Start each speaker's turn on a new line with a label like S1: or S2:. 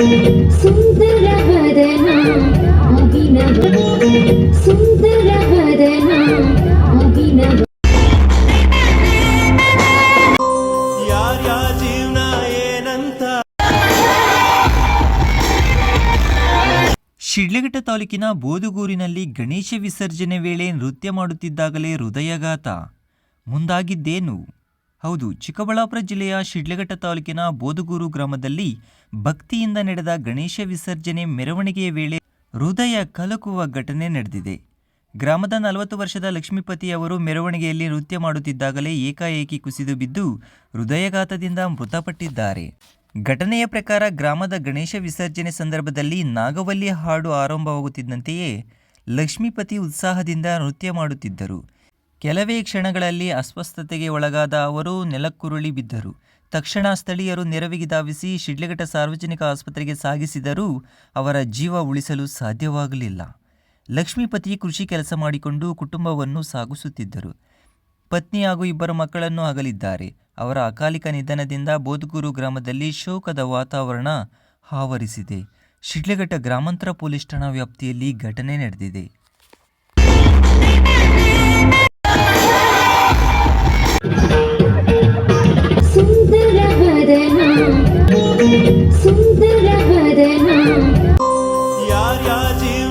S1: ಸುಂದರ ವದನ ಅಭಿನವ ಸುಂದರ ವದನ ಅಭಿನವ
S2: ಯಾರ್ಯಾರ ಜೀವನ ಏನಂತ?
S3: ಶಿಡ್ಲಘಟ್ಟ ತಾಲೂಕಿನ ಬೋದುಗೂರಿನಲ್ಲಿ ಗಣೇಶ ವಿಸರ್ಜನೆ ವೇಳೆ ನೃತ್ಯ ಮಾಡುತ್ತಿದ್ದಾಗಲೇ ಹೃದಯಘಾತ. ಮುಂದಾಗಿದ್ದೇನು? ಹೌದು, ಚಿಕ್ಕಬಳ್ಳಾಪುರ ಜಿಲ್ಲೆಯ ಶಿಡ್ಲಘಟ್ಟ ತಾಲೂಕಿನ ಬೋದುಗೂರು ಗ್ರಾಮದಲ್ಲಿ ಭಕ್ತಿಯಿಂದ ನಡೆದ ಗಣೇಶ ವಿಸರ್ಜನೆ ಮೆರವಣಿಗೆಯ ವೇಳೆ ಹೃದಯ ಕಲಕುವ ಘಟನೆ ನಡೆದಿದೆ. ಗ್ರಾಮದ ನಲವತ್ತು ವರ್ಷದ ಲಕ್ಷ್ಮೀಪತಿ ಅವರು ಮೆರವಣಿಗೆಯಲ್ಲಿ ನೃತ್ಯ ಮಾಡುತ್ತಿದ್ದಾಗಲೇ ಏಕಾಏಕಿ ಕುಸಿದು ಬಿದ್ದು ಹೃದಯಘಾತದಿಂದ ಮೃತಪಟ್ಟಿದ್ದಾರೆ. ಘಟನೆಯ ಪ್ರಕಾರ ಗ್ರಾಮದ ಗಣೇಶ ವಿಸರ್ಜನೆ ಸಂದರ್ಭದಲ್ಲಿ ನಾಗವಲ್ಲಿ ಹಾಡು ಆರಂಭವಾಗುತ್ತಿದ್ದಂತೆಯೇ ಲಕ್ಷ್ಮೀಪತಿ ಉತ್ಸಾಹದಿಂದ ನೃತ್ಯ ಮಾಡುತ್ತಿದ್ದರು. ಕೆಲವೇ ಕ್ಷಣಗಳಲ್ಲಿ ಅಸ್ವಸ್ಥತೆಗೆ ಒಳಗಾದ ಅವರು ನೆಲಕ್ಕುರುಳಿ ಬಿದ್ದರು. ತಕ್ಷಣ ಸ್ಥಳೀಯರು ನೆರವಿಗೆ ಧಾವಿಸಿ ಶಿಡ್ಲಘಟ್ಟ ಸಾರ್ವಜನಿಕ ಆಸ್ಪತ್ರೆಗೆ ಸಾಗಿಸಿದರೂ ಅವರ ಜೀವ ಉಳಿಸಲು ಸಾಧ್ಯವಾಗಲಿಲ್ಲ. ಲಕ್ಷ್ಮೀಪತಿ ಕೃಷಿ ಕೆಲಸ ಮಾಡಿಕೊಂಡು ಕುಟುಂಬವನ್ನು ಸಾಗಿಸುತ್ತಿದ್ದರು. ಪತ್ನಿ ಹಾಗೂ ಇಬ್ಬರು ಮಕ್ಕಳನ್ನು ಅಗಲಿದ್ದಾರೆ. ಅವರ ಅಕಾಲಿಕ ನಿಧನದಿಂದ ಬೋಧಗೂರು ಗ್ರಾಮದಲ್ಲಿ ಶೋಕದ ವಾತಾವರಣ ಆವರಿಸಿದೆ ಶಿಡ್ಲಘಟ್ಟ ಗ್ರಾಮಾಂತರ ಪೊಲೀಸ್ ಠಾಣಾ ವ್ಯಾಪ್ತಿಯಲ್ಲಿ ಘಟನೆ ನಡೆದಿದೆ. സുന്ദരവദന യാ രാജീവ്